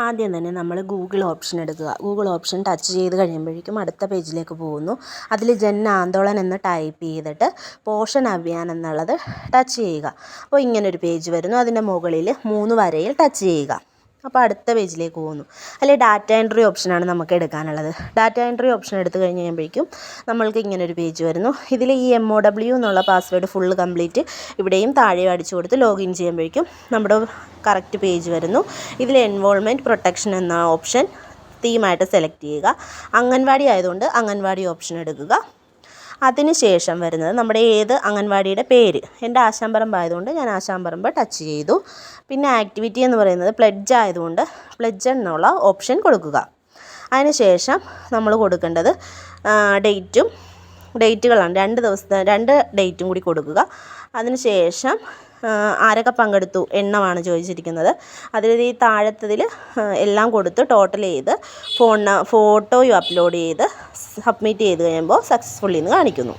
ആദ്യം തന്നെ നമ്മൾ ഗൂഗിൾ ഓപ്ഷൻ എടുക്കുക. ഗൂഗിൾ ഓപ്ഷൻ ടച്ച് ചെയ്ത് കഴിയുമ്പോഴേക്കും അടുത്ത പേജിലേക്ക് പോകുന്നു. അതിൽ ജൻ ആന്തോളൻ എന്ന് ടൈപ്പ് ചെയ്തിട്ട് പോഷൻ അഭിയാൻ എന്നുള്ളത് ടച്ച് ചെയ്യുക. അപ്പോൾ ഇങ്ങനൊരു പേജ് വരുന്നു. അതിന്റെ മുകളിൽ മൂന്ന് വരയിൽ ടച്ച് ചെയ്യുക. അപ്പോൾ അടുത്ത പേജിലേക്ക് പോകുന്നു. അതിൽ ഡാറ്റ എൻട്രി ഓപ്ഷനാണ് നമുക്ക് എടുക്കാനുള്ളത്. ഡാറ്റ എൻട്രി ഓപ്ഷൻ എടുത്തു കഴിഞ്ഞ് കഴിയുമ്പോഴേക്കും നമ്മൾക്ക് ഇങ്ങനെ ഒരു പേജ് വരുന്നു. ഇതിൽ ഈ എം ഒ ഡബ്ല്യു എന്നുള്ള പാസ്വേഡ് ഫുള്ള് കംപ്ലീറ്റ് ഇവിടെയും താഴെയും അടിച്ചു കൊടുത്ത് ലോഗിൻ ചെയ്യുമ്പോഴേക്കും നമ്മുടെ കറക്റ്റ് പേജ് വരുന്നു. ഇതിൽ എൻവോൾവ്മെന്റ് പ്രൊട്ടക്ഷൻ എന്ന ഓപ്ഷൻ തീമായിട്ട് സെലക്ട് ചെയ്യുക. അംഗൻവാടി ആയതുകൊണ്ട് അംഗൻവാടി ഓപ്ഷൻ എടുക്കുക. അതിന് ശേഷം വരുന്നത് നമ്മുടെ ഏത് അംഗൻവാടിയുടെ പേര്. എന്റെ ആശാമ്പറമ്പ് ആയതുകൊണ്ട് ഞാൻ ആശാമ്പറമ്പ് ടച്ച് ചെയ്തു. പിന്നെ ആക്ടിവിറ്റി എന്ന് പറയുന്നത് പ്ലെഡ്ജ് ആയതുകൊണ്ട് പ്ലെഡ്ജ് എന്നുള്ള ഓപ്ഷൻ കൊടുക്കുക. അതിനുശേഷം നമ്മൾ കൊടുക്കേണ്ടത് ഡേറ്റും ഡേറ്റുകളാണ് രണ്ട് ദിവസത്തെ രണ്ട് ഡേറ്റും കൂടി കൊടുക്കുക. അതിനുശേഷം ആരൊക്കെ പങ്കെടുത്തു എണ്ണമാണ് ചോദിച്ചിരിക്കുന്നത്. അതിൽ ഈ താഴത്തതിൽ എല്ലാം കൊടുത്ത് ടോട്ടൽ ചെയ്ത് ഫോൺ ഫോട്ടോയും അപ്ലോഡ് ചെയ്ത് സബ്മിറ്റ് ചെയ്ത് കഴിയുമ്പോൾ സക്സസ്ഫുള്ളി എന്ന് കാണിക്കുന്നു.